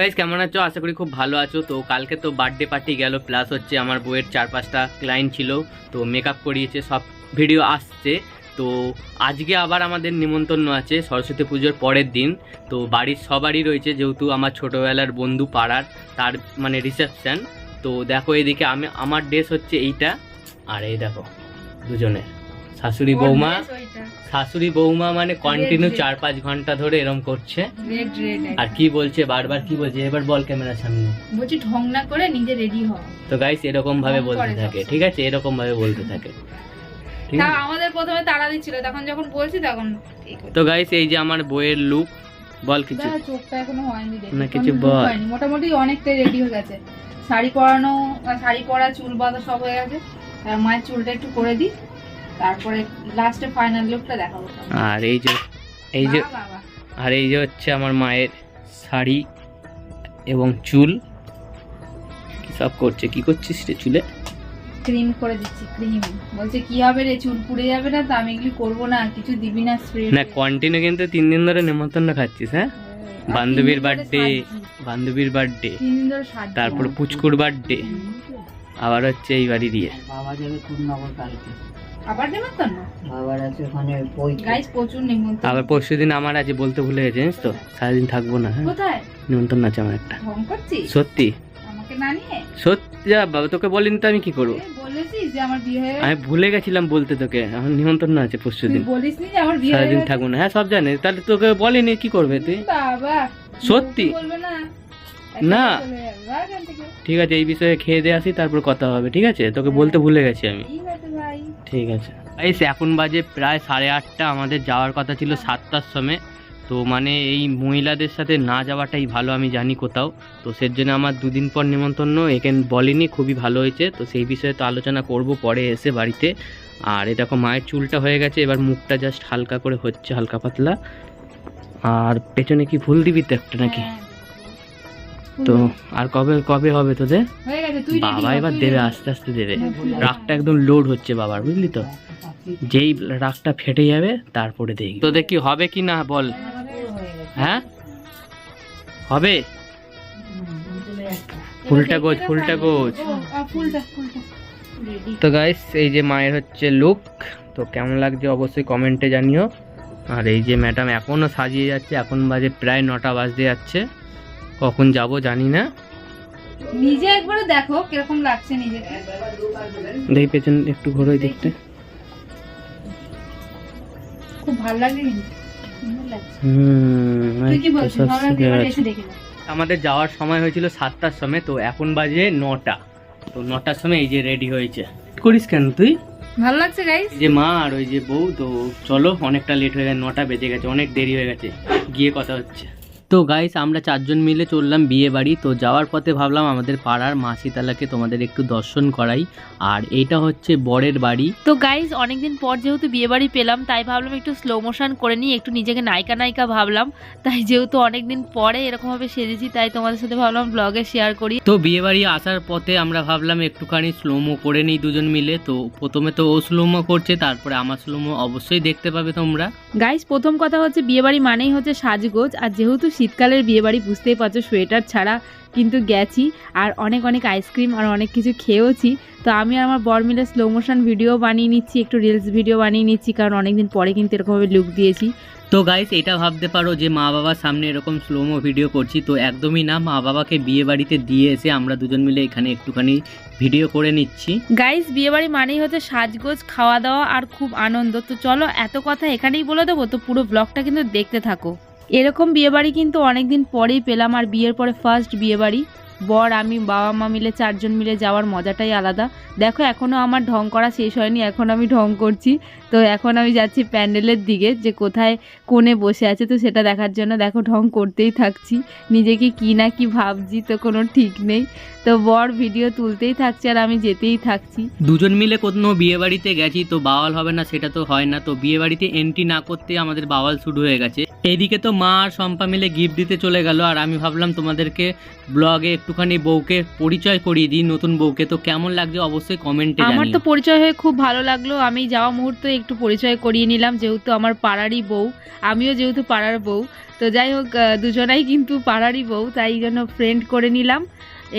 Guys কেমন আছো? আশা করি খুব ভালো আছো। তো কালকে তো বার্থডে পার্টি গেল প্লাস হচ্ছে আমার বইয়ের চার পাঁচটা ক্লায়েন্ট ছিল। তো মেকআপ করিয়েছে, সব ভিডিও আসছে। তো আজকে আবার আমাদের নিমন্ত্রণ আছে সরস্বতী পুজোর পরের দিন। তো বাড়ির সবারই রয়েছে, যেহেতু আমার ছোটোবেলার বন্ধু পাড়ার, তার মানে রিসেপশন তো দেখো এদিকে আমি, আমার ড্রেস হচ্ছে এইটা। আর এই দেখো, দুজনের। শাশুড়ি বৌমা। শাশুড়ি বৌমা মানে কন্টিনিউ চার পাঁচ ঘণ্টা ধরে এরম করছে। আর কি বলছে বারবার কি বলছে এবার বল ক্যামেরার সামনে। বলছি ঢং না করে নিজে রেডি হ। তো গাইস এরকম ভাবে বলতে থাকে ঠিক আছে? এরকম ভাবে বলতে থাকে। আমাদের প্রথমে তাড়া দিচ্ছিল তখন যখন বলছি তখন তো গাইস এই যে আমার বইয়ের লুক বল কিছু। চোখটা এখনও হয়নি না, কিছু বল। মোটামুটি অনেকটাই রেডি হয়ে গেছে। শাড়ি পরানো শাড়ি পরা চুল বাঁধা সব হয়ে গেছে। আর মায়ের চুলটা একটু করে দিই। তারপরে লাস্টে ফাইনাল লুকটা দেখাবো আর এই যে এই যে। আর এই যে হচ্ছে আমার মায়ের শাড়ি এবং চুল। কি সব করছে? কি করছিস রে চুলে? ক্রিম করে দিচ্ছি ক্রিম বলছে কি হবে রে? চুল পুড়ে যাবে না তো আমি এগুলি করব না কিছু দিবি না স্প্রে না কন্টিনিউ কিন্তু তিন দিন ধরে নেমন্তন্ন খাচ্ছিস হ্যাঁ? বান্ধবীর বার্থডে বান্ধবীর বার্থডে তিন দিন ধরে সাজছি। তারপর পুচকুর বার্থডে আবার হচ্ছে এই বাড়ি দিয়ে। বাবা যাবে কুন্নগর কালকে। আবার নেমন্তন্ন বাবার আছে ওখানে গাইস প্রচুর নেমন্তন্ন আবার পরশু দিন আমার আছে বলতে ভুলে গেছে জানিস তো? সারাদিন থাকব না হ্যাঁ? কোথায়? আছে আমার একটা। সত্যি? আমাকে না নিয়ে? সত্যি যা বাবা তোকে বলিনি তো আমি কি করব? এই বলেছিস যে আমার বিয়ে আমি ভুলে গেছিলাম বলতে তোকে আমার নিমন্ত্রণ আছে পরশু দিন। বলিস নি যে আমার বিয়ে সারাদিন থাকব না হ্যাঁ সব জানে। তাহলে তোকে বলিনি কি করবে তুই? সত্যি? না। এখান। ঠিক আছে এই বিষয়ে খেয়ে দিয়ে আসি তারপর কথা হবে ঠিক আছে? তোকে বলতে ভুলে গেছি আমি। ঠিক আছে। এই এখন বাজে প্রায় সাড়ে আটটা আমাদের যাওয়ার কথা ছিল সাতটার সময়। তো মানে এই মহিলাদের সাথে না যাওয়াটাই ভালো আমি জানি কোথাও। তো সের জন্য আমার দুদিন পর নিমন্ত্রণ এখানে বলেনি খুবই ভালো হয়েছে। তো সেই বিষয়ে তো আলোচনা করব পরে এসে বাড়িতে। আর এই দেখো মায়ের চুলটা হয়ে গেছে এবার মুখটা জাস্ট হালকা করে হচ্ছে হালকা পাতলা। আর পেছনে কি ফুল দিবি তো একটা নাকি? হ্যাঁ। তো আর কবে কবে হবে তোদের? হয়ে গেছে তুই ready বাবা এবার দেবে আস্তে আস্তে দেবে। হ্যাঁ, রাগটা একদম লোড হচ্ছে বাবার বুঝলি তো? যেই রাগটা ফেটে যাবে তারপরে দেখি তোদের কি হবে কি না বল? হ্যাঁ? হবে? ফুলটা গোজ ফুলটা গোজ তো গাইস এই যে মায়ের হচ্ছে লুক তো কেমন লাগছে অবশ্যই কমেন্টে জানিও। আর এই যে ম্যাডাম এখনও সাজিয়ে যাচ্ছে এখন বাজে প্রায় নটা বাজতে যাচ্ছে। কখন যাব জানি না। নিজে একবার দেখো কীরকম লাগছে নিজেকে দেখি পেছন একটু ঘোরোই দেখতে খুব ভালো নে। আমাদের যাওয়ার সময় হয়েছিল সাতটার সময় তো এখন বাজে নটা। তো নটার সময় এই যে রেডি হয়েছে। করিস কেন তুই? ভালো লাগছে গাইস যে মা আর ওই যে বউ তো চলো অনেকটা লেট হয়ে গেছে নটা বেজে গেছে অনেক দেরি হয়ে গেছে। গিয়ে কথা হচ্ছে। তো গাইস আমরা চারজন মিলে চললাম বিয়ে বাড়ি। তো যাওয়ার পথে ভাবলাম আমাদের পাড়ার মাসিতালাকে তোমাদের একটু দর্শন করাই। আর এটা হচ্ছে বরের বাড়ি। তো গাইস অনেকদিন পর যেহেতু বিয়ে বাড়ি পেলাম তাই ভাবলাম একটু স্লো মোশন করে নিই একটু নিজেকে নায়িকা নায়িকা ভাবলাম। তাই যেহেতু অনেকদিন পরে এরকমভাবে সেজেছি তাই তোমাদের সাথে ভাবলাম ব্লগে শেয়ার করি। তো বিয়ে বাড়ি আসার পথে আমরা ভাবলাম একটুখানি স্লোমো করে নিই দুজন মিলে। তো প্রথমে তো ও স্লোমো করছে তারপরে আমার স্লোমো অবশ্যই দেখতে পাবে তোমরা। গাইস প্রথম কথা হচ্ছে বিয়ে বাড়ি মানেই হচ্ছে সাজগোজ। আর যেহেতু শীতকালের বিয়েবাড়ি বুঝতেই পারছ সোয়েটার ছাড়া কিন্তু গেছি আর অনেক অনেক আইসক্রিম আর অনেক কিছু খেয়েওছি। তো আমি আমার বর মিলে স্লো মোশন ভিডিও বানিয়ে নিচ্ছি একটু রিলস ভিডিও বানিয়ে নিচ্ছি কারণ অনেকদিন পরে কিন্তু এরকমভাবে লুক দিয়েছি। তো গাইস এটা ভাবতে পারো যে মা বাবার সামনে এরকম স্লোমো ভিডিও করছি। তো একদমই না মা বাবাকে বিয়ে বাড়িতে দিয়ে এসে আমরা দুজন মিলে এখানে একটুখানি ভিডিও করে নিচ্ছি। গাইস বিয়েবাড়ি মানেই হচ্ছে সাজগোজ খাওয়া দাওয়া আর খুব আনন্দ। তো চলো এত কথা এখানেই বলে দেবো তো পুরো ব্লগটা কিন্তু দেখতে থাকো। এরকম বিয়েবাড়ি কিন্তু অনেকদিন পরেই পেলাম, আর বিয়ের পরে ফার্স্ট বিয়েবাড়ি। বর, আমি বাবা মা মিলে, চারজন মিলে যাওয়ার মজাটাই আলাদা। দেখো এখনও আমার ঢং করা শেষ হয়নি, এখন আমি ঢং করছি। তো এখন আমি যাচ্ছি প্যান্ডেলের দিকে, যে কোথায় কোণে বসে আছে, তো সেটা দেখার জন্য দেখো ঢং করতেই থাকছি। নিজেকে কি না কি ভাবছি, তো কোনো ঠিক নেই। তো বর ভিডিও তুলতেই থাকছে, আর আমি যেতেই থাকছি। দুজন মিলে কোনো বিয়ে বাড়িতে গেছি, তো বাওয়াল হবে না, সেটা তো হয় না। তো বিয়ে বাড়িতে এন্ট্রি না করতে আমাদের বাওয়াল শুরু হয়ে গেছে। এইদিকে তো মা আর শম্পা মিলে গিফট দিতে চলে গেল আর আমি ভাবলাম তোমাদেরকে ব্লগে একটুখানি বউকে পরিচয় করিয়ে দিই নতুন বউকে। তো কেমন লাগছে অবশ্যই কমেন্টে আমার তো পরিচয় হয়ে খুব ভালো লাগল আমি যাওয়া মুহূর্তে একটু পরিচয় করিয়ে নিলাম যেহেতু আমার পাড়ারই বউ আমিও যেহেতু পাড়ার বউ তো যাই হোক দুজনাই কিন্তু পাড়ারই বউ তাই জন্য ফ্রেন্ড করে নিলাম।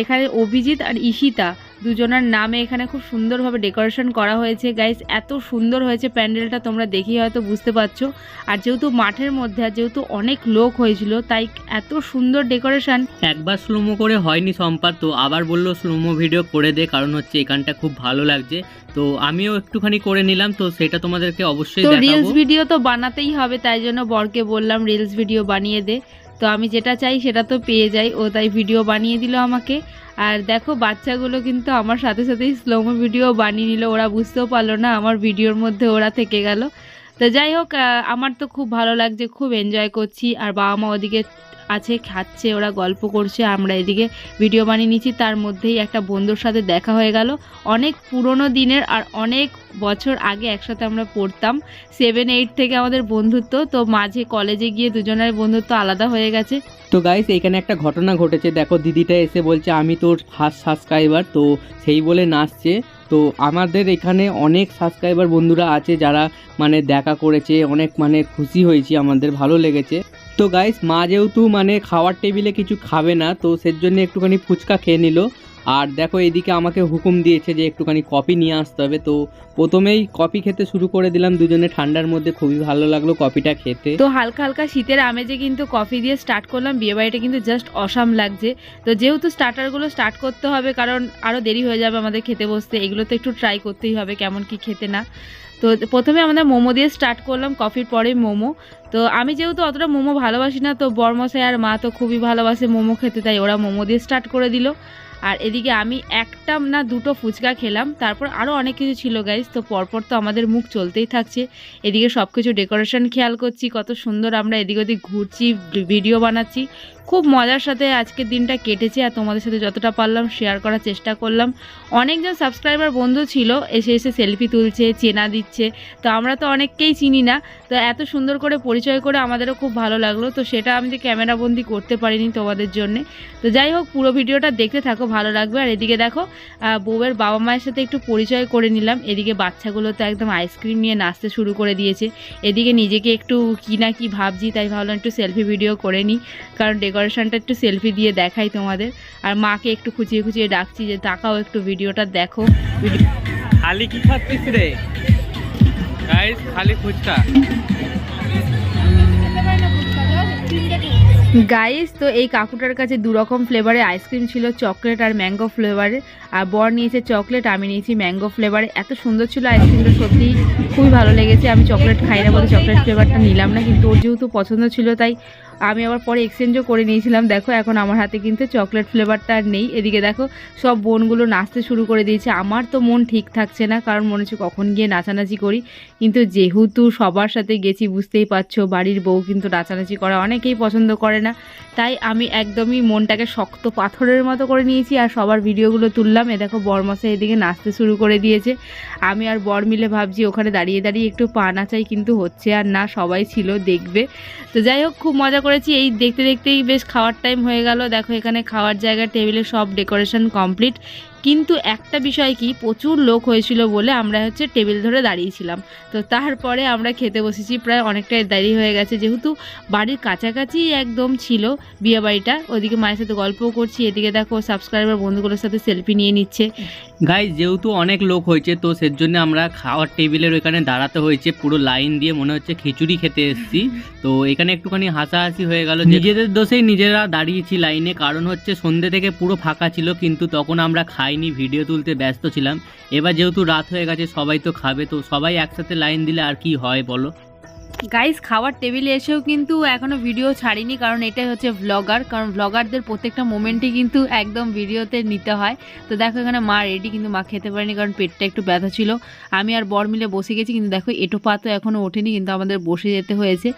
এখানে অভিজিৎ আর ঈশিতা দুজনার নামে এখানে খুব সুন্দরভাবে ডেকোরেশন করা হয়েছে। গাইস এত সুন্দর হয়েছে প্যান্ডেলটা তোমরা দেখেই হয়তো বুঝতে পারছ। আর যেহেতু মাঠের মধ্যে আর যেহেতু অনেক লোক হয়েছিল তাই এত সুন্দর ডেকোরেশন। একবার স্লোমো করে হয়নি সম্পাদ তো আবার বলল স্লোমো ভিডিও করে দে কারণ হচ্ছে এখানটা খুব ভালো লাগছে। তো আমিও একটুখানি করে নিলাম তো সেটা তোমাদেরকে অবশ্যই তো রিলস ভিডিও তো বানাতেই হবে তাই জন্য বরকে বললাম রিলস ভিডিও বানিয়ে দে। তো আমি যেটা চাই সেটা তো পেয়ে যাই। ও তাই ভিডিও বানিয়ে দিল আমাকে। আর দেখো, বাচ্চাগুলো কিন্তু আমার সাথে সাথেই স্লোমো ভিডিও বানিয়ে নিল। ওরা বুঝতেও পারল না আমার ভিডিওর মধ্যে ওরা থেকে গেল। তো যাই হোক আমার তো খুব ভালো লাগছে, খুব এনজয় করছি। আর বাবা মা ওদিকে আছে, খাচ্ছে, ওরা গল্প করছে, আমরা এদিকে ভিডিও বানিয়ে নিচ্ছি তার মধ্যেই একটা বন্ধুর সাথে দেখা হয়ে গেল। অনেক পুরনো দিনের আর অনেক বছর আগে একসাথে আমরা পড়তাম। সেভেন এইট থেকে আমাদের বন্ধুত্ব। তো মাঝে কলেজে গিয়ে দুজনের বন্ধুত্ব আলাদা হয়ে গেছে। তো গাইস এখানে একটা ঘটনা ঘটেছে। দেখো, দিদিটা এসে বলছে, আমি তোর ফার্স্ট সাবস্ক্রাইবার তো সেই বলে নাচছে। তো আমাদের এখানে অনেক সাবস্ক্রাইবার বন্ধুরা আছে যারা মানে দেখা করেছে, অনেক মানে খুশি হয়েছি। আমাদের ভালো লেগেছে। তো গাইস মা যেহেতু মানে খাওয়ার টেবিলে কিছু খাবে না, তো সের জন্য একটুখানি ফুচকা খেয়ে নিল। আর দেখো এদিকে আমাকে হুকুম দিয়েছে যে একটুখানি কফি নিয়ে আসতে হবে। তো প্রথমেই কফি খেতে শুরু করে দিলাম দুজনে ঠান্ডার মধ্যে, খুবই ভালো লাগল কফিটা খেতে। তো হালকা হালকা শীতের আমেজে কিন্তু কফি দিয়ে স্টার্ট করলাম। বিয়ে বাড়িটা কিন্তু জাস্ট অসাম লাগছে। তো যেহেতু স্টার্টারগুলো স্টার্ট করতে হবে, কারণ আরও দেরি হয়ে যাবে আমাদের খেতে বসতে, এগুলো তো একটু ট্রাই করতেই হবে কেমন কি খেতে না। তো প্রথমে আমাদের মোমো দিয়ে স্টার্ট করলাম কফির পরে মোমো। তো আমি যেহেতু অতটা মোমো ভালোবাসি না, তো বরমশাই আর মা তো খুবই ভালোবাসে মোমো খেতে, তাই ওরা মোমো দিয়ে স্টার্ট করে দিল। আর এদিকে আমি একটা না দুটো ফুচকা খেলাম, তারপর আরও অনেক কিছু ছিল গাইজ তো পরপর তো আমাদের মুখ চলতেই থাকছে। এদিকে সব কিছু ডেকোরেশন খেয়াল করছি, কত সুন্দর আমরা এদিক ওদিক ঘুরছি, ভিডিও বানাচ্ছি। খুব মজার সাথে আজকের দিনটা কেটেছে আর তোমাদের সাথে যতটা পারলাম শেয়ার করার চেষ্টা করলাম। অনেকজন সাবস্ক্রাইবার বন্ধু ছিল, এসে এসে সেলফি তুলছে, চেনা দিচ্ছে। তো আমরা তো অনেককেই চিনি না। তো এত সুন্দর করে পরিচয় করে আমাদেরও খুব ভালো লাগল। তো সেটা আমি যে ক্যামেরাবন্দি করতে পারিনি তোমাদের জন্যে। তো যাই হোক, পুরো ভিডিওটা দেখতে থাকো, ভালো লাগবে। আর এদিকে দেখো বউয়ের বাবা মায়ের সাথে একটু পরিচয় করে নিলাম। এদিকে বাচ্চাগুলো তো একদম আইসক্রিম নিয়ে নাচতে শুরু করে দিয়েছে। এদিকে নিজেকে একটু কি না কি ভাবছি, তাই ভাবলাম একটু সেলফি ভিডিও করে নিই। কারণ ডেকোরেশনটা একটু সেলফি দিয়ে দেখাই তোমাদের। আর মাকে একটু খুঁচিয়ে খুঁচিয়ে ডাকছি যে তাকাও একটু ভিডিওটা দেখো। খালি কি খাচ্ছিস রে? গাইস খালি ফুচকা। গাইস তো এই কাকুটার কাছে দু রকম ফ্লেভারের আইসক্রিম ছিল চকলেট আর ম্যাঙ্গো ফ্লেভারের আর বর নিয়েছে চকলেট আমি নিয়েছি ম্যাঙ্গো ফ্লেভারে এত সুন্দর ছিল আইসক্রিমটা সত্যি খুবই ভালো লেগেছে। আমি চকলেট খাই না বলে চকলেট ফ্লেভারটা নিলাম না কিন্তু ওর যেহেতু পছন্দ ছিল তাই আমি আবার পরে এক্সচেঞ্জও করে নিয়েছিলাম। দেখো, এখন আমার হাতে কিন্তু চকলেট ফ্লেভারটা আর নেই। এদিকে দেখো, সব বোনগুলো নাচতে শুরু করে দিয়েছে। আমার তো মন ঠিক থাকছে না, কারণ মনে হচ্ছে কখন গিয়ে নাচানাচি করি। কিন্তু যেহেতু সবার সাথে গেছি, বুঝতেই পারছ, বাড়ির বউ কিন্তু নাচানাচি করা অনেকেই পছন্দ করে না। তাই আমি একদমই মনটাকে শক্ত পাথরের মতো করে নিয়েছি আর সবার ভিডিওগুলো তুললাম। এ দেখো, বরমশাই এদিকে নাচতে শুরু করে দিয়েছে। আমি আর বর মিলে ভাবছি, ওখানে দাঁড়িয়ে দাঁড়িয়ে একটু পা নাচাই কিন্তু হচ্ছে আর না, সবাই ছিল, দেখবে। তো যাই হোক, খুব মজা করেছি, এই দেখতে দেখতেই বেশ খাওয়ার টাইম হয়ে গেল। দেখো এখানে খাওয়ার জায়গা, টেবিলে সব ডেকোরেশন কমপ্লিট কিন্তু একটা বিষয় কি প্রচুর লোক হয়েছিল বলে আমরা হচ্ছে টেবিল ধরে দাঁড়িয়েছিলাম। তো তারপরে আমরা খেতে বসেছি প্রায় অনেকটাই দেরি হয়ে গেছে যেহেতু বাড়ির কাছাকাছি একদম ছিল বিয়ে বাড়িটা ওদিকে মায়ের সাথে গল্পও করছি এদিকে দেখো সাবস্ক্রাইবার বন্ধুগুলোর সাথে সেলফি নিয়ে নিচ্ছে। গাই যেহেতু অনেক লোক হয়েছে তো সের জন্য আমরা খাওয়ার টেবিলের ওইখানে দাঁড়াতে হয়েছে পুরো লাইন দিয়ে মনে হচ্ছে খিচুড়ি খেতে এসেছি। তো এখানে একটুখানি হাসাহাসি হয়ে গেল নিজেদের দোষেই নিজেরা দাঁড়িয়েছি লাইনে কারণ হচ্ছে সন্ধ্যে থেকে পুরো ফাঁকা ছিল কিন্তু তখন আমরা খাইনি ভিডিও তুলতে ব্যস্ত ছিলাম। এবার যেহেতু রাত হয়ে গেছে, সবাই তো খাবে, তো সবাই একসাথে লাইন দিলে আর কি হয় বলো? গাইস খাওয়ার টেবিলে এসেও কিন্তু এখনও ভিডিও ছাড়িনি, কারণ এটাই হচ্ছে ভ্লগার কারণ ভ্লগারদের প্রত্যেকটা মোমেন্টই কিন্তু একদম ভিডিওতে নিতে হয়। তো দেখো এখানে মা রেডি কিন্তু মা খেতে পারেনি কারণ পেটটা একটু ব্যথা ছিল। আমি আর বর মিলে বসে গেছি, কিন্তু দেখো এটো পা তো এখনও ওঠেনি, কিন্তু আমাদের বসে যেতে হয়েছে।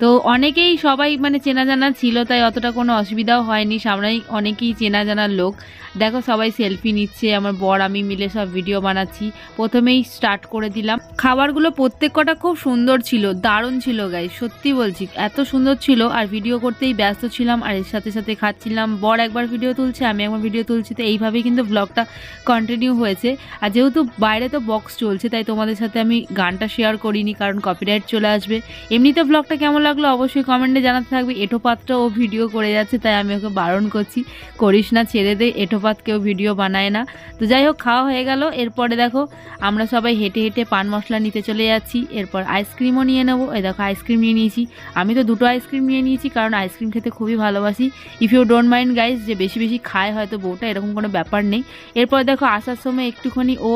তো অনেকেই সবাই মানে চেনা জানা ছিল, তাই অতটা কোনো অসুবিধাও হয়নি। সামনেই অনেকেই চেনা জানার লোক। দেখো সবাই সেলফি নিচ্ছে, আমার বর, আমি মিলে সব ভিডিও বানাচ্ছি। প্রথমেই স্টার্ট করে দিলাম। খাবারগুলো প্রত্যেক কটা খুব সুন্দর ছিল, দারুণ দারুণ ছিল গাই সত্যি বলছি। এত সুন্দর ছিল, আর ভিডিও করতেই ব্যস্ত ছিলাম, আর এর সাথে সাথে খাচ্ছিলাম। বর একবার ভিডিও তুলছে, আমি একবার ভিডিও তুলছি, তো এইভাবেই কিন্তু ব্লগটা কন্টিনিউ হয়েছে। আর যেহেতু বাইরে তো বক্স চলছে, তাই তোমাদের সাথে আমি গানটা শেয়ার করিনি, কারণ কপিরাইট চলে আসবে। এমনিতে ব্লগটা কেমন লাগল অবশ্যই কমেন্টে জানাতে থাকবে। এটোপাতটা ও ভিডিও করে যাচ্ছে, তাই আমি ওকে বারণ করছি, করিস না, ছেড়ে দে, এটোপাত কেউ ভিডিও বানায় না। তো যাই হোক, খাওয়া হয়ে গেল। এরপরে দেখো, আমরা সবাই হেঁটে হেঁটে পান মশলা নিতে চলে যাচ্ছি। এরপর আইসক্রিমও নিয়ে নেব। এই দেখো আইসক্রিম নিয়ে নিয়েছি। আমি তো দুটো আইসক্রিম নিয়ে নিয়েছি কারণ আইসক্রিম খেতে খুবই ভালোবাসি। If you don't mind guys যে বেশি বেশি খায় হয়তো বউটা, এরকম কোনো ব্যাপার নেই। এরপর দেখো আসার সময় একটুখানি ও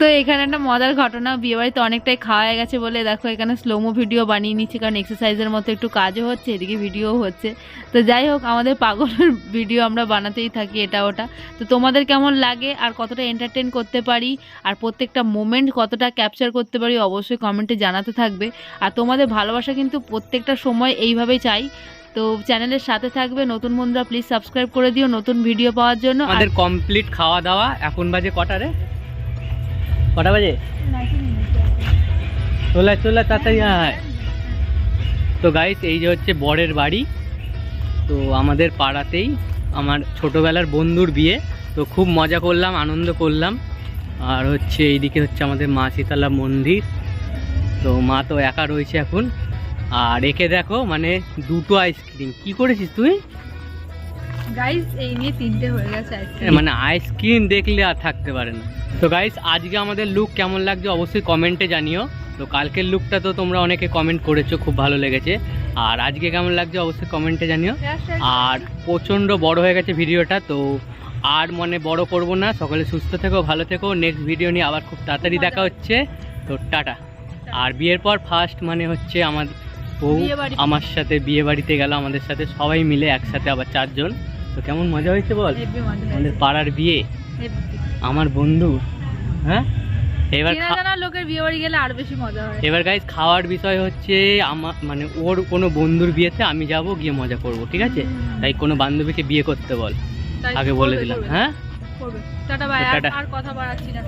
তো এখানে একটা মজার ঘটনা, বিয়েবাড়িতে অনেকটাই খাওয়া হয়ে গেছে বলে দেখো এখানে স্লোমো ভিডিও বানিয়ে নিচ্ছি, কারণ এক্সারসাইজের মতো একটু কাজও হচ্ছে, এদিকে ভিডিও হচ্ছে। তো যাই হোক, আমাদের পাগলের ভিডিও আমরা বানাতেই থাকি এটা ওটা। তো তোমাদের কেমন লাগে আর কতটা এন্টারটেন করতে পারি? আর প্রত্যেকটা মোমেন্ট কতটা ক্যাপচার করতে পারি অবশ্যই কমেন্টে জানাতে থাকবে। আর তোমাদের ভালোবাসা কিন্তু প্রত্যেকটা সময় এইভাবেই চাই। তো চ্যানেলের সাথে থাকবে, নতুন বন্ধুরা প্লিজ সাবস্ক্রাইব করে দিও নতুন ভিডিও পাওয়ার জন্য। আমাদের কমপ্লিট খাওয়া দাওয়া এখন বাজে কটা রে? কটা বাজে? চলে চলে তাড়াতাড়ি আয় তো গাইস এই যে হচ্ছে বরের বাড়ি। তো আমাদের পাড়াতেই আমার ছোটোবেলার বন্ধুর বিয়ে। তো খুব মজা করলাম আনন্দ করলাম। আর হচ্ছে এইদিকে হচ্ছে আমাদের মা শীতলা মন্দির। তো মা তো একা রয়েছে এখন। আর একে দেখো মানে দুটো আইসক্রিম কি করেছিস তুই? গাইস এই নিয়ে তিনটে হয়ে গেছে মানে আইসক্রিম দেখলে আর থাকতে পারে না। তো গাইস আজকে আমাদের লুক কেমন লাগছে অবশ্যই কমেন্টে জানিও। তো কালকের লুকটা তো তোমরা অনেকে কমেন্ট করেছ খুব ভালো লেগেছে। আর আজকে কেমন লাগছে অবশ্যই কমেন্টে জানিও। আর প্রচণ্ড বড় হয়ে গেছে ভিডিওটা তো আর মনে বড় করব না। সকলে সুস্থ থেকো ভালো থেকো। নেক্সট ভিডিও নিয়ে আবার খুব তাড়াতাড়ি দেখা হচ্ছে। তো টাটা। আর বিয়ের পর ফার্স্ট মানে হচ্ছে আমার বউ আমার সাথে বিয়ে বাড়িতে গেল আমাদের সাথে সবাই মিলে একসাথে আবার চারজন। তো কেমন মজা হয়েছে বল? আমাদের পাড়ার বিয়ে। আমার বন্ধু হ্যাঁ? এবার জানা লোকের বিয়ে বাড়ি গেলে আর বেশি মজা হয়। এবার গাইজ খাওয়ার বিষয় হচ্ছে আমার মানে ওর কোনো বন্ধুর বিয়েতে আমি যাব গিয়ে মজা করব ঠিক আছে? তাই কোনো বান্ধবীকে বিয়ে করতে বল। আগে বলে দিলাম হ্যাঁ? করবে। টাটা বাই আর কথা বাড়াচ্ছি না